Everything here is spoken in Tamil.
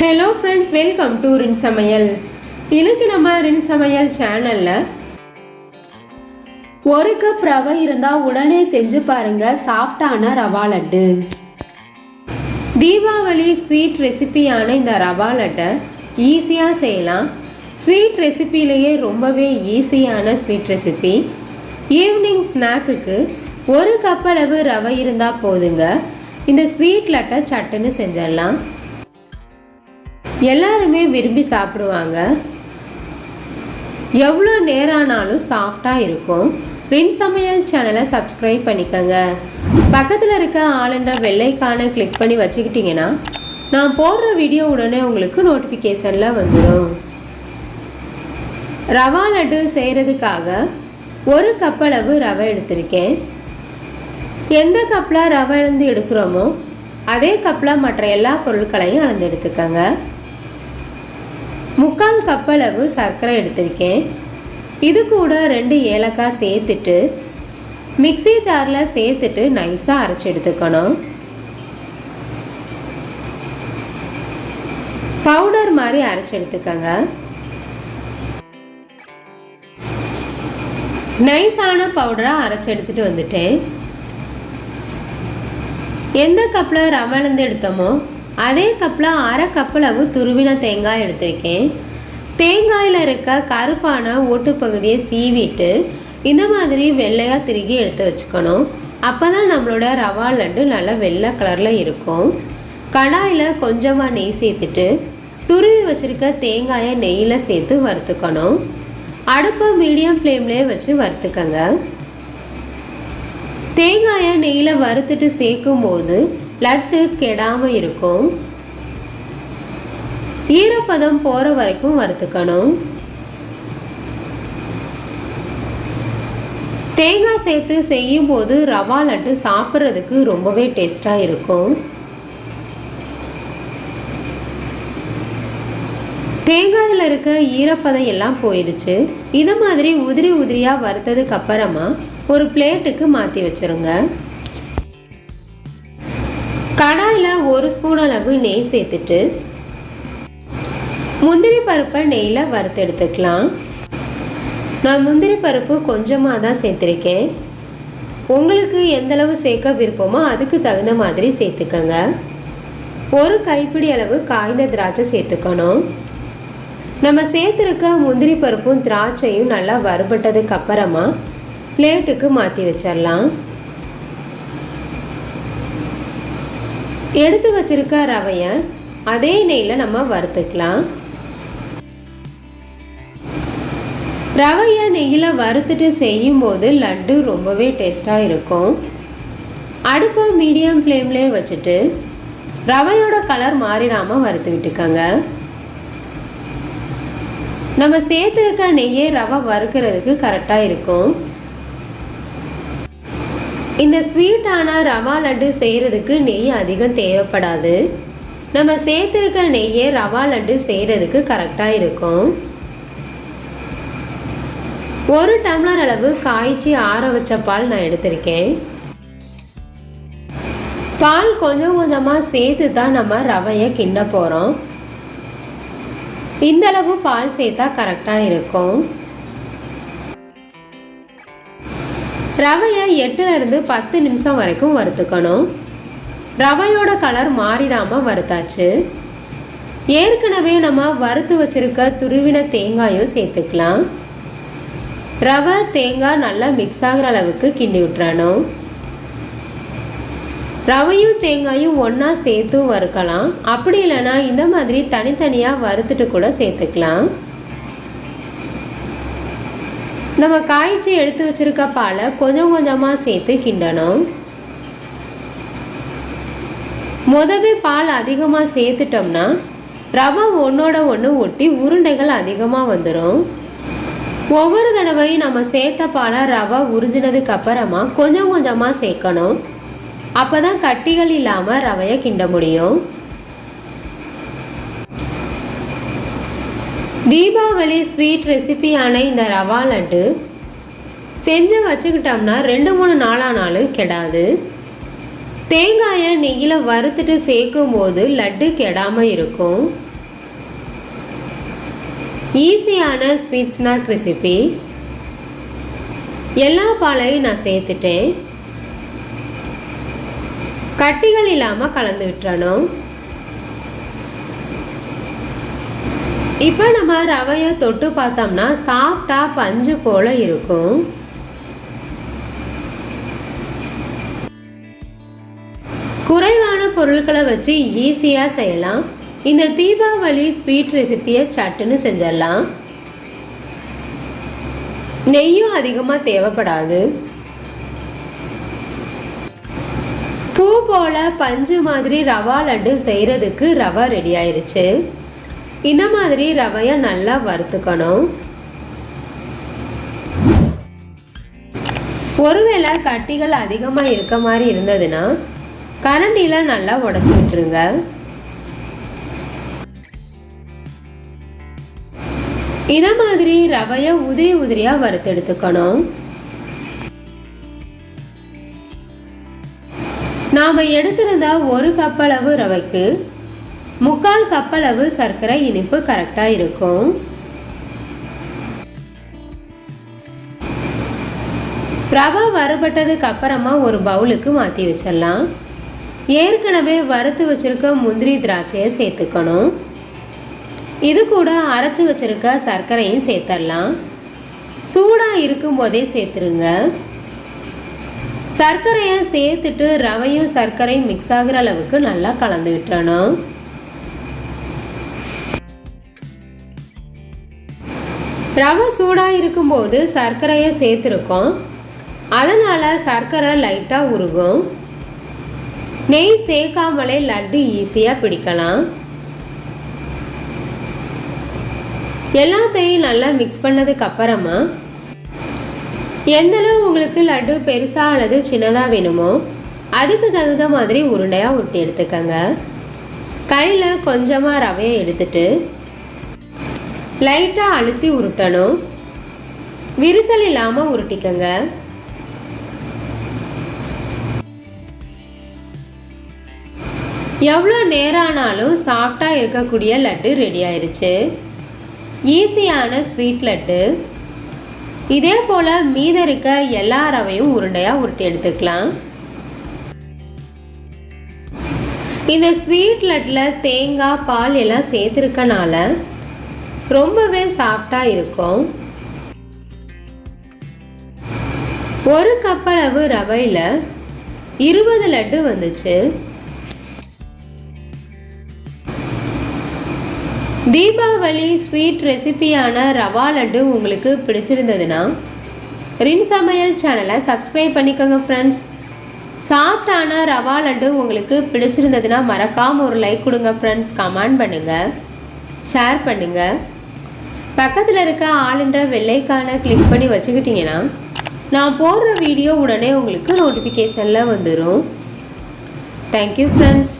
ஹலோ ஃப்ரெண்ட்ஸ் வெல்கம் டு ரின் சமையல் இன்னைக்கு நம்ம ரின் சமையல் சேனலில் ஒரு கப் ரவை இருந்தால் உடனே செஞ்சு பாருங்க சாஃப்டான ரவா லட்டு. தீபாவளி ஸ்வீட் ரெசிபியான இந்த ரவா லட்டை ஈஸியாக செய்யலாம். ஸ்வீட் ரெசிப்பிலேயே ரொம்பவே ஈஸியான ஸ்வீட் ரெசிபி ஈவினிங் ஸ்நாக்குக்கு ஒரு கப் அளவு ரவை இருந்தால் போதுங்க. இந்த ஸ்வீட் லட்டை சட்டுன்னு செஞ்சிடலாம். எல்லாருமே விரும்பி சாப்பிடுவாங்க. எவ்வளோ நேரம் ஆனாலும் சாஃப்டாக இருக்கும். ரின் சமையல் சேனலை சப்ஸ்கிரைப் பண்ணிக்கோங்க. பக்கத்தில் இருக்க ஆளுன்ற வெள்ளைக்கான கிளிக் பண்ணி வச்சுக்கிட்டிங்கன்னா நான் போடுற வீடியோ உடனே உங்களுக்கு நோட்டிஃபிகேஷனில் வந்துடும் ரவா லட்டு செய்கிறதுக்காக ஒரு கப் அளவு ரவை எடுத்திருக்கேன். எந்த கப்பில் ரவை அளந்து எடுக்கிறோமோ அதே கப்பில் மற்ற எல்லா பொருட்களையும் அளந்து எடுத்துக்கோங்க. முக்கால் கப் அளவு சர்க்கரை எடுத்திருக்கேன். இது கூட ரெண்டு ஏலக்காய் சேர்த்துட்டு மிக்ஸி ஜாரில் சேர்த்துட்டு நைஸாக அரைச்சி எடுத்துக்கணும். பவுடர் மாதிரி அரைச்சி எடுத்துக்கோங்க. நைஸான பவுடராக அரைச்சி எடுத்துகிட்டு வந்துட்டேன். எந்த கப்பில் ரவளந்து எடுத்தோமோ அதே கப்பில் அரை கப்பளவு துருவின தேங்காய் எடுத்திருக்கேன். தேங்காயில் இருக்க கருப்பான ஓட்டுப்பகுதியை சீவிட்டு இந்த மாதிரி வெள்ளையாக திருகி எடுத்து வச்சுக்கணும். அப்போ தான் நம்மளோட ரவா லட்டு நல்லா வெள்ளை கலரில் இருக்கும். கடாயில் கொஞ்சமாக நெய் சேர்த்துட்டு துருவி வச்சுருக்க தேங்காயை நெய்யில் சேர்த்து வறுத்துக்கணும். அடுப்பை மீடியம் ஃப்ளேம்லேயே வச்சு வறுத்துக்கங்க. தேங்காயை நெய்யில் வறுத்துட்டு சேர்க்கும் போது லட்டு கெடாமல் இருக்கும். ஈரப்பதம் போகிற வரைக்கும் வறுத்துக்கணும். தேங்காய் சேர்த்து செய்யும் போது ரவா லட்டு சாப்பிட்றதுக்கு ரொம்பவே டேஸ்ட்டாக இருக்கும். தேங்காயில் இருக்க ஈரப்பதம் எல்லாம் போயிடுச்சு இதை மாதிரி உதிரி உதிரியாக வறுத்ததுக்கு அப்புறமா ஒரு பிளேட்டுக்கு மாற்றி வச்சுருங்க. கடாயில் ஒரு ஸ்பூன் அளவு நெய் சேர்த்துட்டு முந்திரி பருப்பை நெய்யில் வறுத்து எடுத்துக்கலாம். நான் முந்திரி பருப்பு கொஞ்சமாக தான் சேர்த்துருக்கேன். உங்களுக்கு எந்தளவு சேர்க்க விருப்பமோ அதுக்கு தகுந்த மாதிரி சேர்த்துக்கோங்க. ஒரு கைப்பிடி அளவு காய்ந்த திராட்சை சேர்த்துக்கணும். நம்ம சேர்த்துருக்க முந்திரி பருப்பும் திராட்சையும் நல்லா வறுபட்டதுக்கு அப்புறமா பிளேட்டுக்கு மாற்றி வச்சிடலாம் எடுத்து வச்சிருக்க ரவையை அதே நெய்யில் நம்ம வறுத்துக்கலாம். ரவையை நெய்யில் வறுத்துட்டு செய்யும்போது லட்டு ரொம்பவே டேஸ்ட்டாக இருக்கும். அடுப்பை மீடியம் ஃப்ளேம்லேயே வச்சுட்டு ரவையோட கலர் மாறிடாமல் வறுத்து விட்டுக்கோங்க. நம்ம சேர்த்துருக்க நெய்யே ரவை வறுக்கிறதுக்கு கரெக்டாக இருக்கும். இந்த ஸ்வீட்டான ரவா லட்டு செய்கிறதுக்கு நெய் அதிகம் தேவைப்படாது. நம்ம சேர்த்துருக்க நெய்யே ரவா லட்டு செய்கிறதுக்கு கரெக்டாக இருக்கும். ஒரு டம்ளர் அளவு காய்ச்சி ஆற வச்ச பால் நான் எடுத்திருக்கேன். பால் கொஞ்சம் கொஞ்சமாக சேர்த்து தான் நம்ம ரவையை கிண்ட போகிறோம் இந்தளவு பால் சேர்த்தா கரெக்டாக இருக்கும். ரவையை எட்டுலேருந்து பத்து நிமிஷம் வரைக்கும் வறுத்துக்கணும். ரவையோட கலர் மாறிடாமல் வறுத்தாச்சு. ஏற்கனவே நம்ம வறுத்து வச்சிருக்க துருவின தேங்காயும் சேர்த்துக்கலாம். ரவை தேங்காய் நல்லா மிக்ஸ் ஆகிற அளவுக்கு கிண்டி விட்டுறணும். ரவையும் தேங்காயும் ஒன்றா சேர்த்து வறுக்கலாம். அப்படி இல்லைன்னா இந்த மாதிரி தனித்தனியாக வறுத்துட்டு கூட சேர்த்துக்கலாம். நம்ம காய்ச்சி எடுத்து வச்சிருக்க பாலை கொஞ்சம் கொஞ்சமாக சேர்த்து கிண்டணும். முதவே பால் அதிகமாக சேர்த்துட்டோம்னா ரவை ஒன்றோட ஒன்று ஒட்டி உருண்டைகள் அதிகமாக வந்துடும் ஒவ்வொரு தடவையும் நம்ம சேர்த்த பாலை ரவை உறிஞ்சினதுக்கு அப்புறமா கொஞ்சம் கொஞ்சமாக சேர்க்கணும். அப்போ தான் கட்டிகள் இல்லாமல் ரவையை கிண்ட முடியும். தீபாவளி ஸ்வீட் ரெசிபியான இந்த ரவா லட்டு செஞ்சு வச்சுக்கிட்டோம்னா ரெண்டு மூணு நாளானாலும் கெடாது. தேங்காயை நெய்யில் வறுத்துட்டு சேர்க்கும் போது லட்டு கெடாமல் இருக்கும். ஈஸியான ஸ்வீட் ஸ்நாக் ரெசிபி. எல்லா பாலையும் நான் சேர்த்துட்டேன். கட்டிகள் இல்லாமல் கலந்து விட்டுறணும். இப்போ நம்ம ரவையை தொட்டு பார்த்தோம்னா சாஃப்டாக பஞ்சு போல இருக்கும். குறைவான பொருட்களை வச்சு ஈஸியாக செய்யலாம். இந்த தீபாவளி ஸ்வீட் ரெசிப்பியை சட்டுன்னு செஞ்சிடலாம். நெய்யும் அதிகமாக தேவைப்படாது. பூ போல பஞ்சு மாதிரி ரவா லட்டு செய்கிறதுக்கு ரவா ரெடி ஆயிடுச்சு இந்த மாதிரி ரவையை நல்லா வறுத்துக்கணும். ஒருவேளை கட்டிகள் அதிகமாக இருக்க மாதிரி இருந்ததுன்னா கரண்டியில் நல்லா உடச்சி விட்டுருங்க. இதை மாதிரி ரவையை உதிரி உதிரியாக வறுத்தெடுத்துக்கணும் நாம் எடுத்திருந்த ஒரு கப்பளவு ரவைக்கு முக்கால் கப்பளவு சர்க்கரை இனிப்பு கரெக்டாக இருக்கும். ரவை வறுபட்டதுக்கு அப்புறமா ஒரு பவுலுக்கு மாற்றி வச்சிடலாம். ஏற்கனவே வறுத்து வச்சிருக்க முந்திரி திராட்சையை சேர்த்துக்கணும். இது கூட அரைச்சி வச்சிருக்க சர்க்கரையும் சேர்த்துடலாம் சூடாக இருக்கும்போதே சேர்த்துருங்க. சர்க்கரையை சேர்த்துட்டு ரவையும் சர்க்கரையும் மிக்ஸ் ஆகிற அளவுக்கு நல்லா கலந்து விட்டுறணும். ரவை சூடாக இருக்கும்போது சர்க்கரையை சேர்த்துருக்கோம். அதனால் சர்க்கரை லைட்டாக உருகும். நெய் சேர்க்காமலே லட்டு ஈஸியாக பிடிக்கலாம். எல்லாத்தையும் நல்லா மிக்ஸ் பண்ணதுக்கு அப்புறமா எந்தளவு உங்களுக்கு லட்டு பெருசாக அல்லது சின்னதாக வேணுமோ அதுக்கு தகுந்த மாதிரி உருண்டையாக ஒட்டி எடுத்துக்கோங்க. கையில் கொஞ்சமாக ரவையை எடுத்துட்டு லைட்டாக அழுத்தி உருட்டணும். விரிசல் இல்லாமல் உருட்டிக்கங்க. எவ்வளோ நேரம் ஆனாலும் சாஃப்டாக இருக்கக்கூடிய லட்டு ரெடி ஆயிடுச்சு ஈஸியான ஸ்வீட் லட்டு. இதே போல் மீத இருக்க எல்லா ரவையும் உருண்டையாக உருட்டி எடுத்துக்கலாம். இந்த ஸ்வீட் லட்டில் தேங்காய் பால் எல்லாம் சேர்த்துருக்கனால ரொம்பவே சாஃப்டாக இருக்கும். ஒரு கப்பளவு ரவையில் இருபது லட்டு வந்துச்சு. தீபாவளி ஸ்வீட் ரெசிபியான ரவா லட்டு உங்களுக்கு பிடிச்சிருந்ததுன்னா ரின் சமையல் சேனலை சப்ஸ்கிரைப் பண்ணிக்கோங்க ஃப்ரெண்ட்ஸ் சாஃப்டான ரவா லட்டு உங்களுக்கு பிடிச்சிருந்ததுன்னா மறக்காமல் ஒரு லைக் கொடுங்க ஃப்ரெண்ட்ஸ் கமெண்ட் பண்ணுங்கள் ஷேர் பண்ணுங்கள் பக்கத்தில் இருக்க ஆளுன்ற வெள்ளைக்கான கிளிக் பண்ணி வச்சுக்கிட்டிங்கன்னா நான் போடுற வீடியோ உடனே உங்களுக்கு நோட்டிஃபிகேஷனில் வந்துடும் தேங்க்யூ ஃப்ரெண்ட்ஸ்